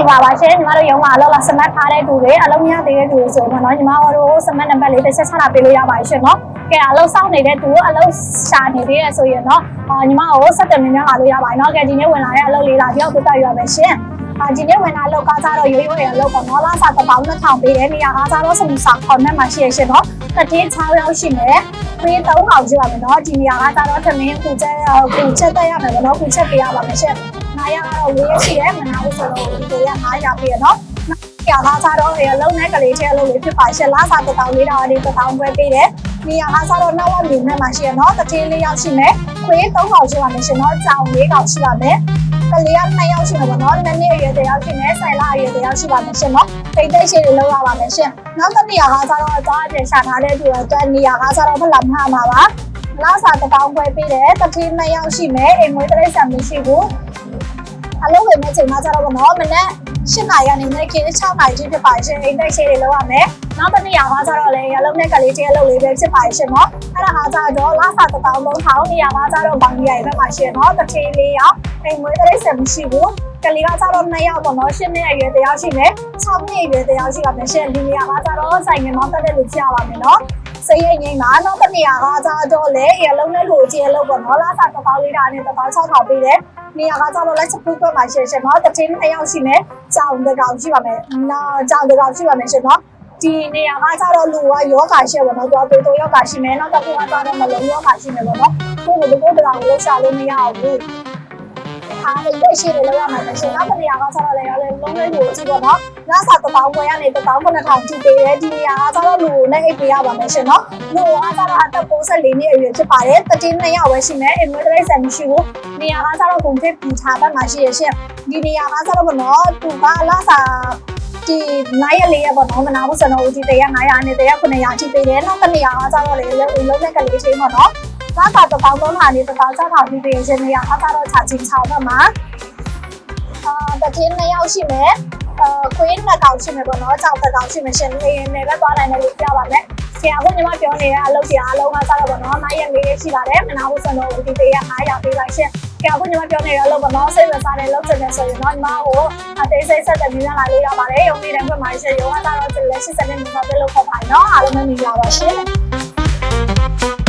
င်္ဂလာပါရှင်ညီမတို့ရုံးမှာအလုပ်လာစမတ်ထားတဲ့သူတွေအလုပ်မရသေးတဲ့သူတွေဆိုရင်တော့ညီမတို့စမတ်နံပါတ်လေးတစ်ချက်ချတာပေးလို့ရပါတယ်ရှင်နော်ကဲအလုပ်စောင့်နေတဲ့သူအလုပ်ရှာနေသေးရဆိုရင်တော့အာညီမကိုဆက်သွယ်မြင်များလာလို့ရပါတယ်နော်ကဲဒီနေ့ဝင်လာတဲ့အလုပ်လေးလာပြောပြပြရမယ်ရှင်အာဒီနေ့ဝင်လာအလုပ်ကားစားတော့ရိုးရိုးရဲ့အလုပ်ပေါ့နော်လာစားတစ်ပေါင်း2000ပေးတယ်နေရာကားစားတော့စမှုစာခေါ်နဲ့မှရှိရရှင်နော်တတိ6ရောက်ရှိမယ်ပေး3000ရှိပါမယ်နော်ဒီနေရာကားစားတော့သမင်းကူချက်ကူချက်တက်ရမယ်ပေါ့နော်ကူချက်ပေးရပါမယ်ရှင် 900ကတော့လေးရရှိတယ်မနာဘူးဆိုတော့ဒီကိုရ900ပေးရနော်။ရာကားစားတော့အလုံးနဲ့ကလေးထဲအလုံးလေးဖြစ်ပါရှက်လားစားတောင်းလေးတာလေးတောင်းပွဲပေးတယ်။နေရာကားစားတော့နောက်ဝမြင်နဲ့မှရှိရနော်။တစ်ထင်းလေးရောက်ရှိမယ်။ခွေး၃កောင်ရှိပါမယ်ရှင်နော်။ကြောင်၄កောင်ရှိပါမယ်။ကလေးက2ယောက်ရှိမှာပေါ့နော်။နည်းနည်းအရွယ်တယောက်ရှိမယ်။ဆိုင်လာအရွယ်တယောက်ရှိပါမယ်ရှင်နော်။တိတ်တိတ်ရှည်လေးလောက်ရပါမယ်ရှင်။နောက်တစ်နေရာကားစားတော့အသွားအပြင်ရှာထားတဲ့သူအတွက်နေရာကားစားတော့မလမ်းမှာပါပါ။လာစားတောင်းပွဲပေးတယ်။တစ်ထင်း2ယောက်ရှိမယ်။အိမ်မွေးတရိတ်ဆန်မရှိဘူး။ အလုပ်ဝင်မဲ့ချိန်မှာကျတော့ဗောနော်မနေ့၈နာရီကနေနေ့ခင်း6နာရီထိဖြစ်ပါရှင်အိမ်တိုက်ရှေ့တွေလောက်ရမယ်နောက်တစ်နေ့ရာကကျတော့လေရလုံးနဲ့ကလေးချင်းအလုပ်လေးပဲဖြစ်ပါရှင်နော်အဲ့ဒါဟာကျတော့လာစာတစ်တောင်းလုံးထောင်းနေရာကကျတော့ဘောင်ကြီးရိုက်ပဲပါရှင်နော်တစ်ချိန်လေးရောက်အိမ်မွေးတဲ့ဆက်မရှိဘူးကလေးကကျတော့2ယောက်ပေါ့နော်8နှစ်အရွယ်တယောက်ရှိမယ်6နှစ်အရွယ်တယောက်ရှိပါမယ်ရှင်ဒီနေရာကကျတော့ဆိုင်ငယ်မောင်းတက်တဲ့လူဖြစ်ရပါမယ်နော်စိတ်ရိပ်ငိမ့်ပါနောက်တစ်နေရာကကြတော့လေရလုံးနဲ့လူအချင်းအလုပ်ပေါ့နော်လာစာတစ်ပေါင်းလေးတာနဲ့တစ်ပေါင်း6ထောင်ပေးတယ် နေရာကကြတော့လက်စပူးကွက်ပါရှင်ရှင်နော်တစ်ချင်း2ယောက်ရှိမယ်ကြောင်တကောင်ရှိပါမယ်နော်ကြောင်တကောင်ရှိပါမယ်ရှင်နော်ဒီနေရာကကြတော့လူကယောဂါရှိပါတော့သူကပေတိုယောဂါရှိမယ်နောက်တစ်ခုကကြတော့မလုံးယောဂါရှိမယ်ပေါ့နော်ကိုယ်ကဘယ်လိုတကောင်လို့ရှာလို့မရဘူး အားလည်းရှိတယ်လို့ရမှာရှင်နောက်တစ်နေရာကကြတော့လေလည်းလုံးလေးကိုကြည့်ပေါ့နော်ညစာတစ်ပေါင်းခွဲကနေတစ်ပေါင်း9000ထိပေးတယ်ဒီနေရာကကြတော့လူနဲ့အိပ်ပေးရပါမယ်ရှင်နော်လူကကြတော့အသက်64နှစ်အရွယ်ဖြစ်ပါတယ်တတိနှစ်ယောက်ပဲရှိမယ်အင်မွေးတရိတ်ဆန်မရှိဘူးနေရာကကြတော့ကုန်ဖြစ်ပြီးထားဘက်မှာရှိရရှင်ဒီနေရာကကြတော့ပေါ့နော်သူကလာစာဒီ9ရက်4ရက်ပေါ့နော်မနာဘူးစနော်ဦးဒီတရက်900နဲ့တရက်900ထိပေးတယ်နောက်တစ်နေရာကကြတော့လေလုံးနဲ့ကလေးချင်းပေါ့နော် လာစာတစ်ပေါင်းသုံးဟာနေတစ်ပေါင်း6ထောင်ထိပေးရှင်နေရာကကြတော့ချာချင်း6ဘက်မှာအာတတိနှစ်ယောက်ရှိမယ်အာခွေးနှစ်ကောင်ရှိမယ်ပေါ့နော်ကြောက်တစ်ကောင်ရှိမယ်ရှင်နေနေပဲသွားနိုင်တယ်လို့ပြောပါမယ်ဆရာကညီမပြောနေတဲ့အလုပ်ကြီးအားလုံးကစားတော့ပေါ့နော်9ရက်4ရက်ရှိပါတယ်မနာဘူးစံတော့ဒီပေးရ900ပေးပါရှင့်ဆရာကညီမပြောနေတဲ့အလုပ်ပေါ့နော်စိတ်ဝင်စားတဲ့လုပ်ချင်တယ်ဆိုရင်တော့ညီမကိုအသေးစိတ်ဆက်တဲ့မြင်လာလို့ရပါတယ်ရုံနေတဲ့ဘက်မှာရှင့်ရုံကစားတော့လက်ရှိစနစ်မှာပဲလုပ်ဖို့ပါနော်အားလုံးမင်္ဂလာပါရှင်